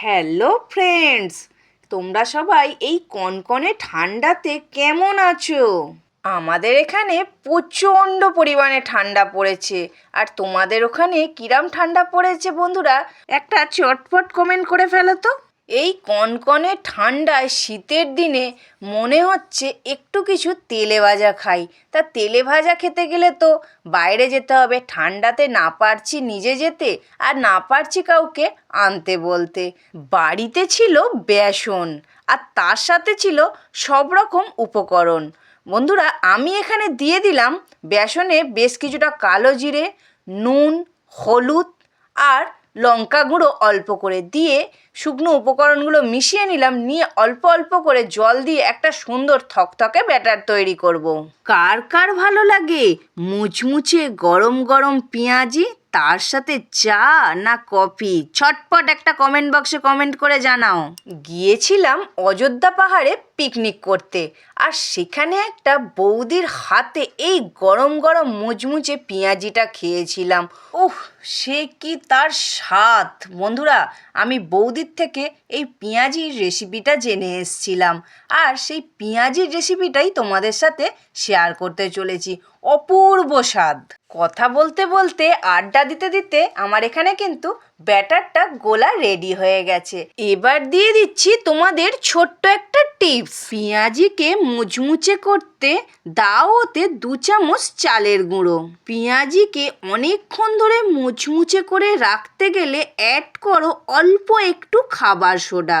Hello friends তোমরা সবাই এই কনকনে ঠান্ডাতে কেমন আছো? আমাদের এখানে প্রচণ্ড পরিমাণে ঠান্ডা পড়েছে। আর তোমাদের ওখানে কিরাম ঠান্ডা পড়েছে বন্ধুরা? একটা চটপট কমেন্ট করে ফেলো তো। এই কনকনে ঠান্ডায় শীতের দিনে মনে হচ্ছে একটু কিছু তেলে ভাজা খাই। তা তেলে ভাজা খেতে গেলে তো বাইরে যেতে হবে, ঠান্ডাতে না পারছি নিজে যেতে আর না পারছি কাউকে আনতে বলতে। বাড়িতে ছিল বেসন আর তার সাথে ছিল সব রকম উপকরণ। বন্ধুরা, আমি এখানে দিয়ে দিলাম বেসনে বেশ কিছুটা কালো জিরে, নুন, হলুদ আর লঙ্কা গুঁড়ো অল্প করে দিয়ে শুকনো উপকরণগুলো মিশিয়ে নিলাম নিয়ে অল্প অল্প করে জল দিয়ে একটা সুন্দর থকথকে ব্যাটার তৈরি করব। কার কার ভালো লাগে মুচমুচে গরম গরম পেঁয়াজি তার সাথে চা না কফি? ছটপট একটা কমেন্ট বক্সে কমেন্ট করে জানাও। গিয়েছিলাম অযোধ্যা পাহাড়ে পিকনিক করতে। আর সেখানে একটা বৌদির হাতে এই গরম গরম মুচমুচে পেঁয়াজিটা খেয়েছিলাম। ওহ সে কি তার স্বাদ। বন্ধুরা, আমি বৌদির থেকে এই পেঁয়াজির রেসিপিটা জেনে এসছিলাম। আর সেই পেঁয়াজির রেসিপিটাই তোমাদের সাথে শেয়ার করতে চলেছি। অপূর্ব স্বাদ। কথা বলতে বলতে, আড্ডা দিতে দিতে আমার এখানে কিন্তু ব্যাটারটা গোলা রেডি হয়ে গেছে। এবার দিয়ে দিচ্ছি তোমাদের ছোট্ট একটা টিপস। পেঁয়াজিকে মুচমুচে করতে দাও ওতে দু চামচ চালের গুঁড়ো। পেঁয়াজিকে অনেকক্ষণ ধরে মুচমুচে করে রাখতে গেলে অ্যাড করো অল্প একটু খাবার সোডা।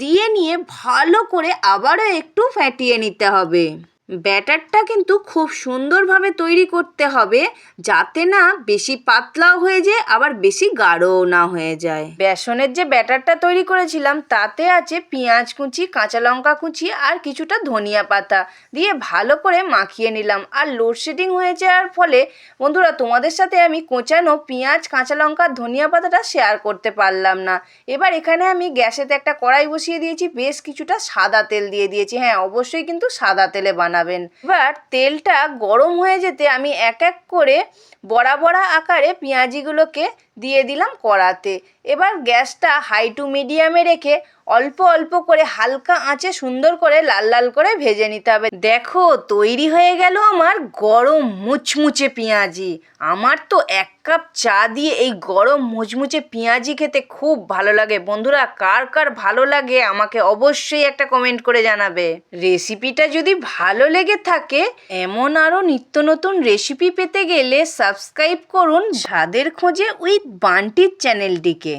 দিয়ে নিয়ে ভালো করে আবারও একটু ফ্যাটিয়ে নিতে হবে। ব্যাটারটা কিন্তু খুব সুন্দরভাবে তৈরি করতে হবে যাতে না বেশি পাতলাও হয়ে যায়, আবার বেশি গাঢ়ও না হয়ে যায়। বেসনের যে ব্যাটারটা তৈরি করেছিলাম, তাতে আছে পেঁয়াজ কুচি, কাঁচা লঙ্কা কুচি আর কিছুটা ধনিয়া পাতা দিয়ে ভালো করে মাখিয়ে নিলাম। আর লোডশেডিং হয়ে যাওয়ার ফলে, বন্ধুরা, তোমাদের সাথে আমি কোঁচানো পেঁয়াজ, কাঁচা লঙ্কা, ধনিয়া পাতাটা শেয়ার করতে পারলাম না। এবার এখানে আমি গ্যাসেতে একটা কড়াই বসিয়ে দিয়েছি, বেশ কিছুটা সাদা তেল দিয়ে দিয়েছি। হ্যাঁ অবশ্যই কিন্তু সাদা তেলে বানাবেন। এবার তেলটা গরম হয়ে যেতে আমি এক এক করে বড়া বড়া আকারে পেঁয়াজিগুলোকে দিয়ে দিলাম কড়াতে। এবার গ্যাসটা হাই টু মিডিয়ামে রেখে অল্প অল্প করে হালকা আঁচে সুন্দর করে লাল লাল করে ভেজে নিতে হবে। দেখো, তৈরি হয়ে গেল আমার গরম মুচমুচে পেঁয়াজি। আমার তো এক কাপ চা দিয়ে এই গরম মুচমুচে পেঁয়াজি খেতে খুব ভালো লাগে। বন্ধুরা, কার কার ভালো লাগে আমাকে অবশ্যই একটা কমেন্ট করে জানাবে। রেসিপিটা যদি ভালো লেগে থাকে, এমন আরও নিত্য নতুন রেসিপি পেতে গেলে সাবস্ক্রাইব করুন স্বাদের খোঁজে উইথ বান্টির চ্যানেলটিকে